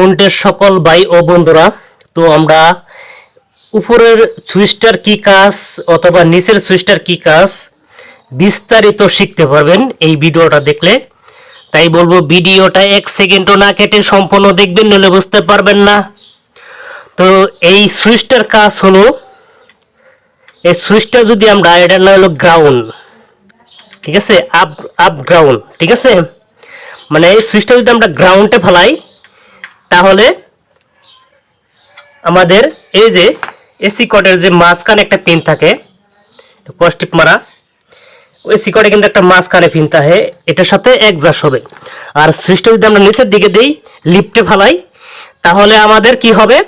কন্টের সকল ভাই ও বন্ধুরা, তো আমরা উপরের সুইচটার কি কাজ অথবা নিচের সুইচটার কি কাজ বিস্তারিত শিখতে পারবেন এই ভিডিওটা দেখলে। তাই বলব, ভিডিওটা এক সেকেন্ডও না কেটে সম্পূর্ণ দেখবেন নলে বুঝতে পারবেন না। তো এই সুইচটার কাজ হলো, এই সুইচটা যদি আমরা, এটা না হলো গ্রাউন্ড ঠিক আছে? আপ আপ গ্রাউন্ড ঠিক আছে? মানে এই সুইচটা যদি আমরা গ্রাউন্ডে ফেলাই তাহলে আমাদের এই যে এসি কটের যে মাঝখানে একটা পিন থাকে কস্টিক মারা। ওই সিকটে কিন্তু একটা মাঝখানে পিন থাকে, এটার সাথে একজাস্ট হবে। আর সুইচটা যদি আমরা নিচের দিকে দিই লিফটে ফেলাই, তাহলে আমাদের কি হবে?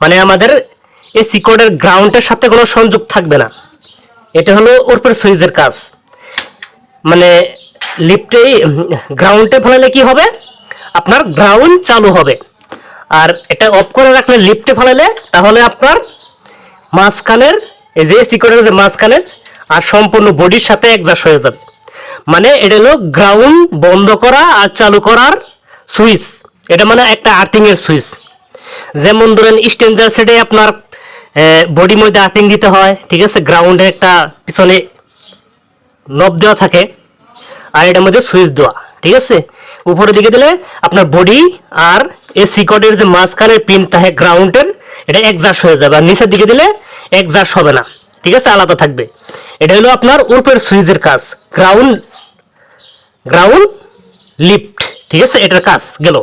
মানে আমাদের এই সিকটের গ্রাউন্ডের সাথে কোনো সংযোগ থাকবে না। এটা হলো ওরপর সুইচের কাজ। মানে লিফটে গ্রাউন্ডে ফেলালে কি হবে? আপনার গ্রাউন্ড চালু হবে। আর এটা অফ করে রাখলে লিফটে ফেলালে তাহলে আপনার মাঝখানের এই যে সিকোরের যে মাঝখানের আর সম্পূর্ণ বডির সাথে একজাস্ট হয়ে যাবে। মানে এটা হলো গ্রাউন্ড বন্ধ করা আর চালু করার সুইচ এটা মানে একটা আর্থিং এর সুইচ যেমন ধরেন স্টেঞ্জার সেটে আপনার বডির মধ্যে আর্থিং দিতে হয়, ঠিক আছে? গ্রাউন্ডে একটা পিছনে নব দেওয়া থাকে, আর এটার মধ্যে সুইচ দেওয়া, ঠিক আছে? উপরের দিকে দিলে আপনার বডি আর এই সিকটের যে মাঝখানের পিন থাকে গ্রাউন্ডের এটা একজাস্ট হয়ে যাবে। আর নিচের দিকে দিলে একজাস্ট হবে না। ঠিক আছে? আলাদা থাকবে। এটা হলো আপনার উপরের সুইচের কাজ। গ্রাউন্ড গ্রাউন্ড লিফট ঠিক আছে? এটার কাজ গেল।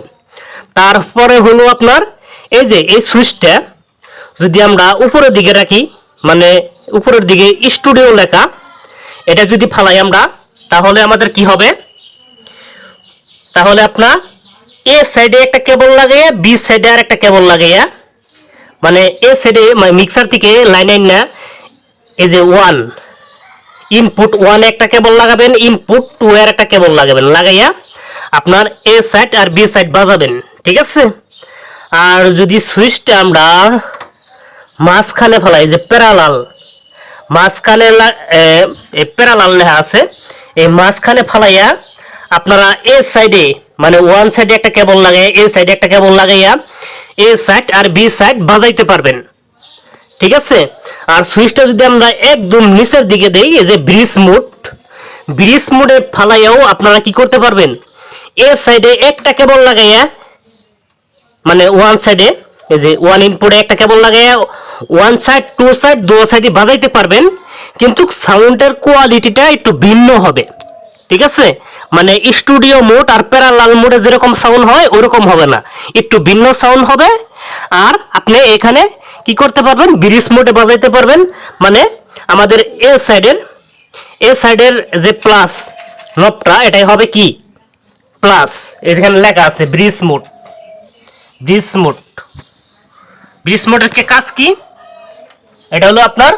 তারপরে হলো আপনার এই যে, এই সুইচটা যদি আমরা উপরের দিকে রাখি মানে উপরের দিকে স্টুডিও লেখা, এটা যদি ফালাই আমরা, তাহলে আমাদের কি হবে? তাহলে আপনার এ সাইডে একটা কেবল লাগাইয়া বি সাইডে আর একটা কেবল লাগাইয়া মানে এ সাইডে মানে মিক্সার থেকে লাইন আইন না, এই যে ওয়ান ইনপুট ওয়ানে একটা কেবল লাগাবেন ইনপুট টু এর একটা কেবল লাগাবেন লাগাইয়া আপনার এ সাইড আর বি সাইড বাজাবেন, ঠিক আছে? আর যদি সুইচটা আমরা মাঝখানে ফেলাই, যে প্যারালাল মাঝখানে প্যারালাল লেখা আছে, এই মাঝখানে ফালাইয়া আপনারা এ সাইডে মানে ওয়ান সাইডে একটা কেবল লাগাইয়া, এ সাইডে একটা কেবল লাগাইয়া, এ সাইড আর বি সাইড বাজাইতে পারবেন। ঠিক আছে? আর সুইচটা যদি আমরা একদম নিচের দিকে দেই, এই যে ব্রিজ মোড ব্রিজ মোডে ফালাইয়াও আপনারা কি করতে পারবেন? এ সাইডে একটা কেবল লাগাইয়া মানে ওয়ান সাইডে এই যে ওয়ান ইনপুটে একটা কেবল লাগাইয়া ওয়ান সাইড টু সাইড দু সাইডে বাজাইতে পারবেন। কিন্তু সাউন্ডের কোয়ালিটিটা একটু ভিন্ন হবে। ঠিক আছে? মানে স্টুডিও মোড আর প্যারালাল মোডে যেরকম সাউন্ড হয়, ওরকম হবে না। একটু ভিন্ন সাউন্ড হবে। আর আপনি এখানে কি করতে পারবেন? ব্রিজ মোডে বাজাইতে পারবেন। মানে আমাদের এ সাইডের এ সাইডের যে প্লাস নবটা এটাই হবে কি? প্লাস এখানে লেখা আছে bridge mode bridge mode bridge মোডের কাজ কি? এটা হলো আপনার,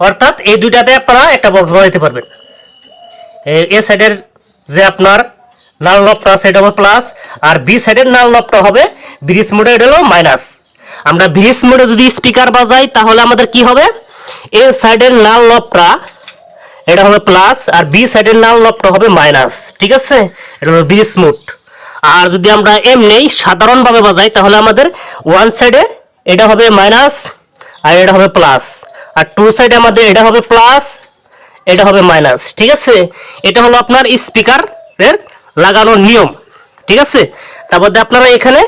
অর্থাৎ এই দুইটাতে আপনারা একটা বক্স বানাইতে পারবেন। এ- সাইডের যে আপনার লাল নবটা সেটা হবে প্লাস আর বি সাইডের লাল নবটা হবে ব্রিজ মোডে এটা হলো মাইনাস আমরা ব্রিজ মোডে যদি স্পিকার বাজাই, তাহলে আমাদের কি হবে? এ সাইডের লাল নবটা এটা হবে প্লাস আর বি সাইডের লাল নবটা হবে মাইনাস ঠিক আছে? এটা হলো ব্রিজ মোড আর যদি আমরা এমনি সাধারণভাবে বাজাই, তাহলে আমাদের ওয়ান সাইডে এটা হবে মাইনাস আর এটা হবে প্লাস আর টু সাইডে আমাদের এটা হবে প্লাস এটা হবে মাইনাস ঠিক আছে? এটা হলো আপনার স্পিকারের লাগানোর নিয়ম, ঠিক আছে? তারপর আপনারা এখানে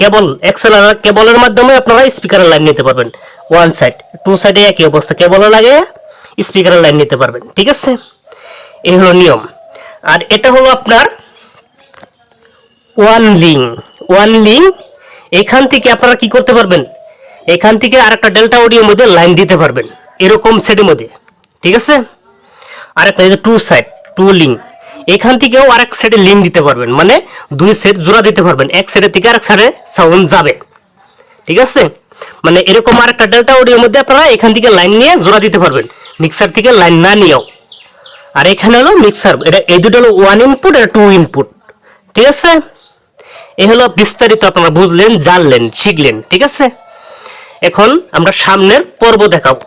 কেবল এক্সেলার কেবলের মাধ্যমে আপনারা স্পিকারের লাইন নিতে পারবেন। ওয়ান সাইড টু সাইডে একই অবস্থা কেবলে লাগে স্পিকারের লাইন নিতে পারবেন, ঠিক আছে? এই হলো নিয়ম। আর এটা হলো আপনার ওয়ান লিং ওয়ান লিং এখান থেকে আপনারা কি করতে পারবেন? এখান থেকে আরেকটা ডেল্টা অডিওর মধ্যে লাইন দিতে পারবেন, এরকম সেটের মধ্যে, ঠিক আছে? আরেকটা এই টু সাইড টু লিং এখান থেকেও আরেক সাইডে লিঙ্ক দিতে পারবেন। মানে দুই সেট জোড়া দিতে পারবেন। এক সাইডের থেকে আরেক সাইডে সাউন্ড যাবে। ঠিক আছে? মানে এরকম আরেকটা ডেল্টা অডিওর মধ্যে আপনারা এখান থেকে লাইন নিয়ে জোড়া দিতে পারবেন। মিক্সার থেকে লাইন না নিয়েও। আর এখানে হলো মিক্সার এটা এই দুটো হলো ওয়ান ইনপুট এটা টু ইনপুট ঠিক আছে? এ হলো বিস্তারিত আপনারা বুঝলেন, জানলেন, শিখলেন। ঠিক আছে? এখন আমরা সামনের পর্ব দেখাবো।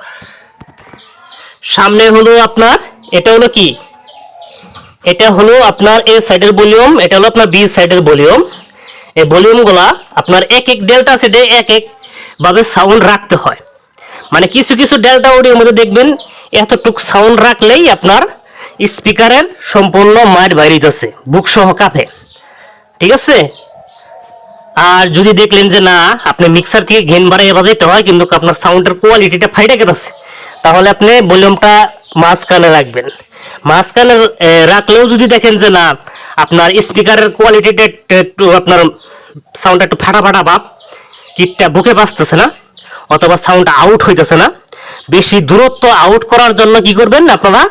সামনে হলো আপনার এটা হলো কি? এটা হলো আপনার এ সাইডের ভলিউম, এটা হলো আপনার বি সাইডের ভলিউম। এই ভলিউমগুলা আপনার এক এক ডেল্টা সেটে এক এক ভাবে সাউন্ড রাখতে হয়। মানে কিছু কিছু ডেল্টা অডিওর মধ্যে দেখবেন, এতটুক সাউন্ড রাখলেই আপনার স্পিকারের সম্পূর্ণ মাঠ বাইরিতেছে বুক সহ কাঁপে। ঠিক আছে? আর যদি দেখলেন যে না, আপনি মিক্সার থেকে গেন বাড়াইয়ে বাজাইতে হয়, কিন্তু আপনার সাউন্ডের কোয়ালিটিটা ফাইটা গেছে তাহলে আপনি ভলিউমটা মাঝখানে রাখবেন। মাঝখানে রাখলেও যদি দেখেন যে না, আপনার স্পিকারের কোয়ালিটিটা একটু- আপনার সাউন্ডটা একটু ফাটা ফাটা ভাব, কিটটা বুকে বাজতেছে না, অথবা সাউন্ড আউট হইতেছে না, বেশি দূরত্ব আউট করার জন্য কি করবেন আপনারা?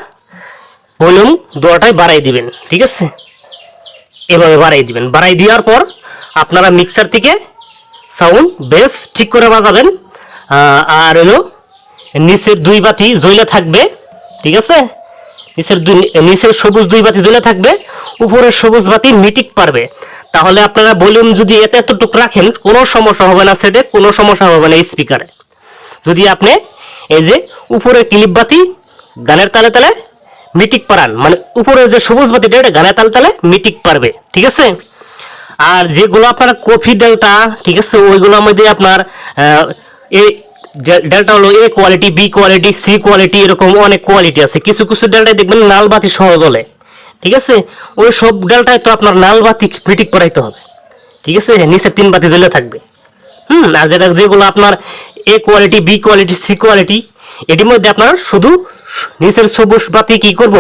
ভলিউম দুটাই বাড়াই দিবেন, ঠিক আছে? এভাবে বাড়াই দিবেন। বাড়াই দেওয়ার পর আপনারা মিক্সার থেকে সাউন্ড বেস ঠিক করে বাজাবেন। আর হলো নিচের দুই বাতি জ্বলে থাকবে, ঠিক আছে? নিচের দুই, নিচের সবুজ দুই বাতি জ্বলে থাকবে, উপরের সবুজ বাতি মিটিক পারবে। তাহলে আপনারা ভলিউম যদি এত এতটুক রাখেন, কোনো সমস্যা হবে না সেটে, কোনো সমস্যা হবে না স্পিকারে। যদি আপনি এই যে উপরে ক্লিপ বাতি গানের তালে তালে মিটিক পারান মানে উপরে যে সবুজ বাতিটা, এটা গানের তালে তালে মিটিক পারবে, ঠিক আছে? আর যেগুলো আপনার কফি ডেল্টা, ঠিক আছে, ওইগুলোর মধ্যে আপনার এই ডেল্টা হলো A quality B quality C quality এরকম অনেক কোয়ালিটি আছে। কিছু কিছু ডেল্টায় দেখবেন লাল বাতি সহ জ্বলে। ঠিক আছে? ওই সব ডেল্টায় তো আপনার লাল বাতি মিটিক পরাইতে হবে। ঠিক আছে? নিচে তিন বাতি জ্বলে থাকবে। হুম? আর যেটা যেগুলো আপনার A quality B quality C quality এটির মধ্যে আপনার শুধু নিচের সবুজ বাতি কি করব?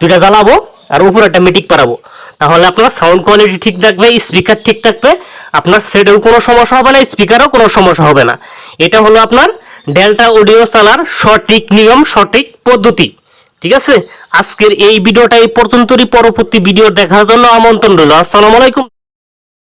দুইটা জ্বালাবো আর উপরে একটা মিটিক পারাবো তাহলে আপনার সাউন্ড কোয়ালিটি ঠিক থাকবে স্পিকার ঠিক থাকবে, আপনার সেটেও কোনো সমস্যা হবে না স্পিকারও কোনো সমস্যা হবে না। এটা হলো আপনার ডেল্টা অডিও চালার সঠিক নিয়ম, সঠিক পদ্ধতি। ঠিক আছে? আজকের এই ভিডিওটা এই পর্যন্তই। পরবর্তী ভিডিও দেখার জন্য আমন্ত্রণ রইল। আসসালামু আলাইকুম।